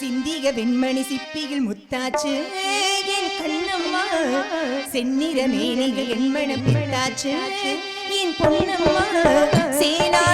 சிந்திக வெண்மணி சிப்பியில் முத்தாச்சு. என் கண்ணம்மா செந்நிற மேனிகள் என் மனம் பிட்டாச்சு. என் பொன்னம்மா சேனா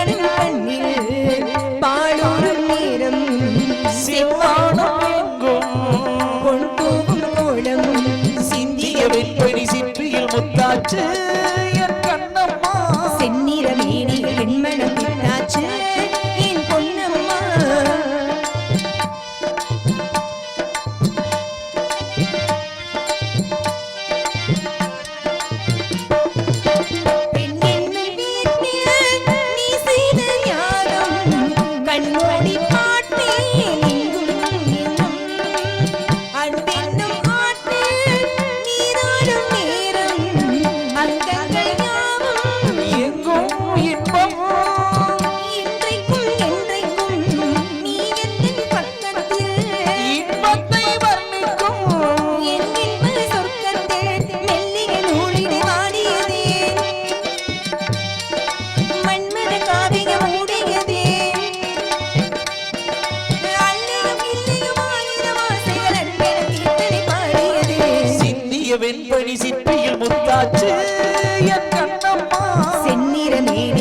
வெண்பணி சிற்பியில் முத்தாச்சு என் கண்ணம்மா. செந்நிற மேடைகள்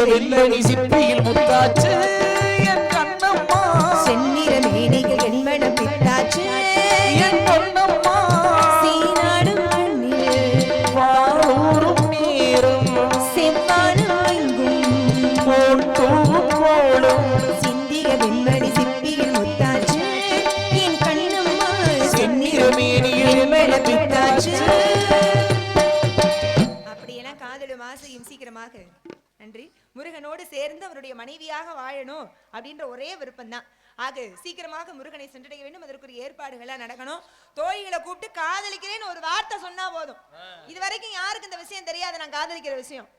சிந்திய வெண்பணி சிற்றியில் முத்தாச்சு? என் கண்ணம்மா. செந்நிற மேனிகள் மனம் பித்தாச்சு என் பொன்னம்மா சீனாடும் கண்ணில். வாழூரும் நேரம். செவ்வானம் எங்கும் போல் தூவும் கோளும் சிந்திய வெண்மணி சிப்பியில் முத்தாச்சு. என் கண்ணம்மா செந்நிற மேனியில் வெண்மண பித்தாச்சு அப்படியெல்லாம் காதலும் ஆசையும் சீக்கிரமாக நன்றி. முருகனோடு சேர்ந்து அவருடைய மனைவியாக வாழணும் அப்படின்ற ஒரே விருப்பம் தான் ஆக சீக்கிரமாக முருகனை சென்றடைய வேண்டும். அதற்குரிய ஏற்பாடுகள்லாம் நடக்கணும். தோழிகளை கூப்பிட்டு காதலிக்கிறேன்னு ஒரு வார்த்தை சொன்னா போதும். இது வரைக்கும் யாருக்கு இந்த விஷயம் தெரியாது. நான் காதலிக்கிற விஷயம்.